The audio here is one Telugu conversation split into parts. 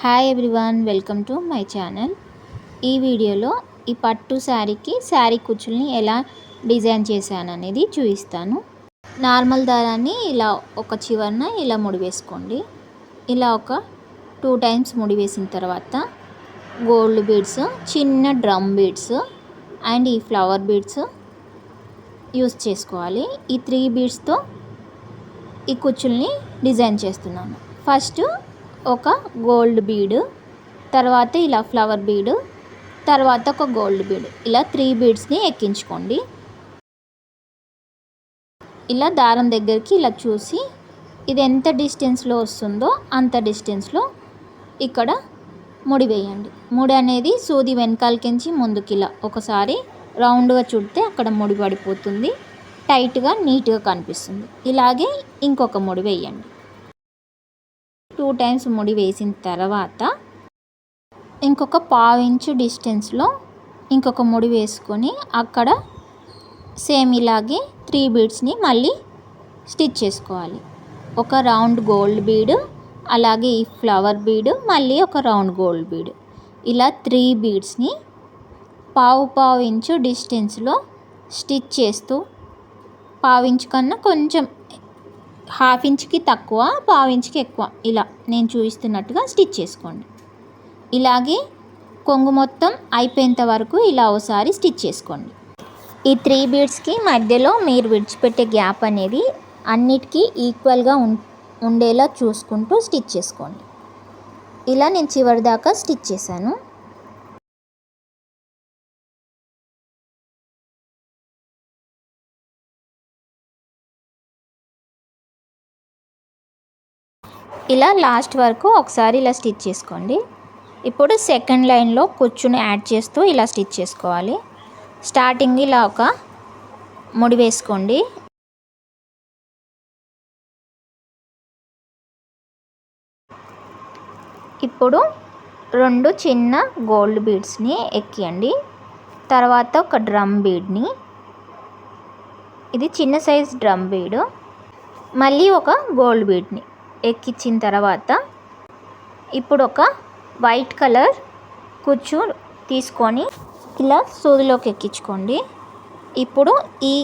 Hi everyone welcome to my channel ఈ వీడియోలో ఈ పట్టు శారీకి శారీ కుచ్చుల్ని ఎలా డిజైన్ చేశాను అనేది చూపిస్తాను. నార్మల్ దారాన్ని ఇలా ఒక చివరన ఇలా ముడి వేసుకోండి ఇలా ఒక టూ టైమ్స్ ముడి వేసిన తర్వాత గోల్డ్ బీడ్స్ చిన్న డ్రమ్ బీడ్స్ అండ్ ఈ ఫ్లవర్ బీడ్స్ యూస్ చేసుకోవాలి. ఈ త్రీ బీడ్స్తో ఈ కుచ్చుల్ని డిజైన్ చేస్తున్నాను. ఫస్ట్ ఒక గోల్డ్ బీడు తర్వాత ఇలా ఫ్లవర్ బీడు తర్వాత ఒక గోల్డ్ బీడ్. ఇలా త్రీ బీడ్స్ని ఎక్కించుకోండి. ఇలా దారం దగ్గరికి ఇలా చూసి ఇది ఎంత డిస్టెన్స్లో వస్తుందో అంత డిస్టెన్స్లో ఇక్కడ ముడి వేయండి. ముడి అనేది సూది వెనకాలకించి ముందుకి ఇలా ఒకసారి రౌండ్గా చుడితే అక్కడ ముడి పడిపోతుంది. టైట్గా నీట్గా కనిపిస్తుంది. ఇలాగే ఇంకొక ముడి వేయండి. టూ టైమ్స్ ముడి వేసిన తర్వాత ఇంకొక పావు ఇంచు డిస్టెన్స్లో ఇంకొక ముడి వేసుకొని అక్కడ సేమ్ ఇలాగే త్రీ బీడ్స్ని మళ్ళీ స్టిచ్ చేసుకోవాలి. ఒక రౌండ్ గోల్డ్ బీడ్ అలాగే ఈ ఫ్లవర్ బీడ్ మళ్ళీ ఒక రౌండ్ గోల్డ్ బీడ్. ఇలా త్రీ బీడ్స్ని పావు పావు ఇంచు డిస్టెన్స్లో స్టిచ్ చేస్తూ పావు ఇంచు కన్నా కొంచెం హాఫ్ ఇంచ్కి తక్కువ పావు ఇంచ్కి ఎక్కువ. ఇలా నేను చూపిస్తున్నట్టుగా స్టిచ్ చేసుకోండి. ఇలాగే కొంగు మొత్తం అయిపోయేంత వరకు ఇలా ఒకసారి స్టిచ్ చేసుకోండి. ఈ త్రీ బీడ్స్కి మధ్యలో మీరు విడిచిపెట్టే గ్యాప్ అనేది అన్నిటికీ ఈక్వల్గా ఉండేలా చూసుకుంటూ స్టిచ్ చేసుకోండి. ఇలా నేను చివరి దాకా స్టిచ్ చేశాను. ఇలా లాస్ట్ వరకు ఒకసారి ఇలా స్టిచ్ చేసుకోండి. ఇప్పుడు సెకండ్ లైన్లో కుచ్చుని యాడ్ చేస్తూ ఇలా స్టిచ్ చేసుకోవాలి. స్టార్టింగ్ ఇలా ఒక ముడి వేసుకోండి. ఇప్పుడు రెండు చిన్న గోల్డ్ బీడ్స్ని ఎక్కియండి. తర్వాత ఒక డ్రమ్ బీడ్ని. ఇది చిన్న సైజ్ డ్రమ్ బీడు. మళ్ళీ ఒక గోల్డ్ బీడ్ని. ఎక్కించిన తర్వాత ఇప్పుడు ఒక వైట్ కలర్ కుచ్చు తీసుకొని ఇలా సూదిలోకి ఎక్కించుకోండి. ఇప్పుడు ఈ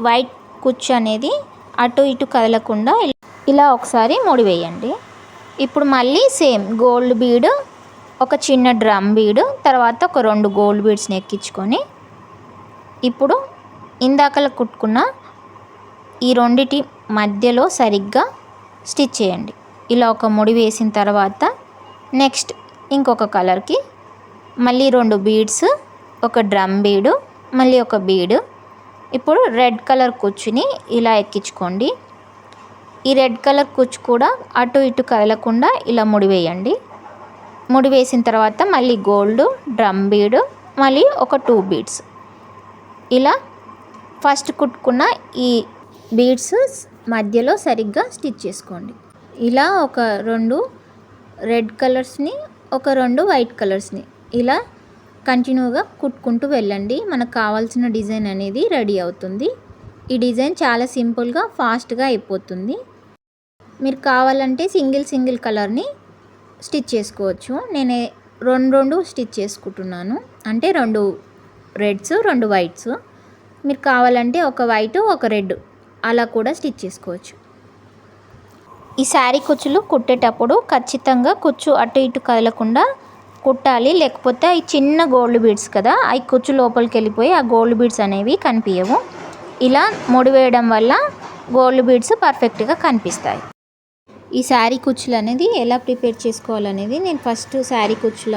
వైట్ కుచ్చు అనేది అటు ఇటు కదలకుండా ఇలా ఒకసారి ముడివేయండి ఇప్పుడు మళ్ళీ సేమ్ గోల్డ్ బీడ్ ఒక చిన్న డ్రమ్ బీడ్ తర్వాత ఒక రెండు గోల్డ్ బీడ్స్ని ఎక్కించుకొని ఇప్పుడు ఇందాకల కుట్టుకున్న ఈ రెండిటి మధ్యలో సరిగ్గా స్టిచ్ చేయండి. ఇలా ఒక ముడి వేసిన తర్వాత నెక్స్ట్ ఇంకొక కలర్కి మళ్ళీ రెండు బీడ్స్ ఒక డ్రమ్ బీడు మళ్ళీ ఒక బీడు. ఇప్పుడు రెడ్ కలర్ కుచ్చుని ఇలా ఎక్కించుకోండి. ఈ రెడ్ కలర్ కుచ్చు కూడా అటు ఇటు కదలకుండా ఇలా ముడి వేయండి. ముడి వేసిన తర్వాత మళ్ళీ గోల్డ్ డ్రమ్ బీడు మళ్ళీ ఒక టూ బీడ్స్. ఇలా ఫస్ట్ కుట్టుకున్న ఈ బీడ్స్ మధ్యలో సరిగ్గా స్టిచ్ చేసుకోండి. ఇలా ఒక రెండు రెడ్ కలర్స్ని ఒక రెండు వైట్ కలర్స్ని ఇలా కంటిన్యూగా కుట్టుకుంటూ వెళ్ళండి. మనకు కావాల్సిన డిజైన్ అనేది రెడీ అవుతుంది. ఈ డిజైన్ చాలా సింపుల్గా ఫాస్ట్గా అయిపోతుంది. మీరు కావాలంటే సింగిల్ సింగిల్ కలర్ని స్టిచ్ చేసుకోవచ్చు. నేను రెండు రెండు స్టిచ్ చేసుకుంటున్నాను. అంటే రెండు రెడ్స్ రెండు వైట్స్. మీరు కావాలంటే ఒక వైట్ ఒక రెడ్ అలా కూడా స్టిచ్ చేసుకోవచ్చు. ఈ శారీ కుచ్చులు కుట్టేటప్పుడు ఖచ్చితంగా కుచ్చు అటు ఇటు కదలకుండా కుట్టాలి. లేకపోతే ఈ చిన్న గోల్డ్ బీడ్స్ కదా అవి కుచ్చు లోపలికి వెళ్ళిపోయి ఆ గోల్డ్ బీడ్స్ అనేవి కనిపించవు. ఇలా ముడివేయడం వల్ల గోల్డ్ బీడ్స్ పర్ఫెక్ట్గా కనిపిస్తాయి. ఈ శారీ కుచ్చులు అనేది ఎలా ప్రిపేర్ చేసుకోవాలనేది నేను ఫస్ట్ శారీ కుచ్చుల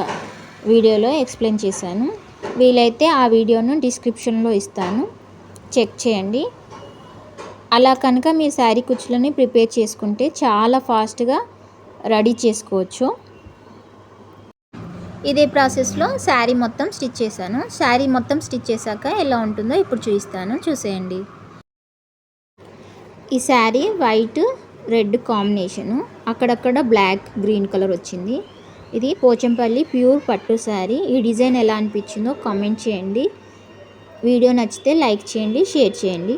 వీడియోలో ఎక్స్ప్లెయిన్ చేశాను. వీలైతే ఆ వీడియోను డిస్క్రిప్షన్లో ఇస్తాను. చెక్ చేయండి. అలా కనుక మీ శారీ కుచ్చులని ప్రిపేర్ చేసుకుంటే చాలా ఫాస్ట్గా రెడీ చేసుకోవచ్చు. ఇదే ప్రాసెస్లో శారీ మొత్తం స్టిచ్ చేశాను. శారీ మొత్తం స్టిచ్ చేశాక ఎలా ఉంటుందో ఇప్పుడు చూపిస్తాను. చూసేయండి. ఈ శారీ వైట్ రెడ్ కాంబినేషను. అక్కడక్కడ బ్లాక్ గ్రీన్ కలర్ వచ్చింది. ఇది పోచంపల్లి ప్యూర్ పట్టు శారీ. ఈ డిజైన్ ఎలా అనిపించిందో కామెంట్ చేయండి. వీడియో నచ్చితే లైక్ చేయండి షేర్ చేయండి.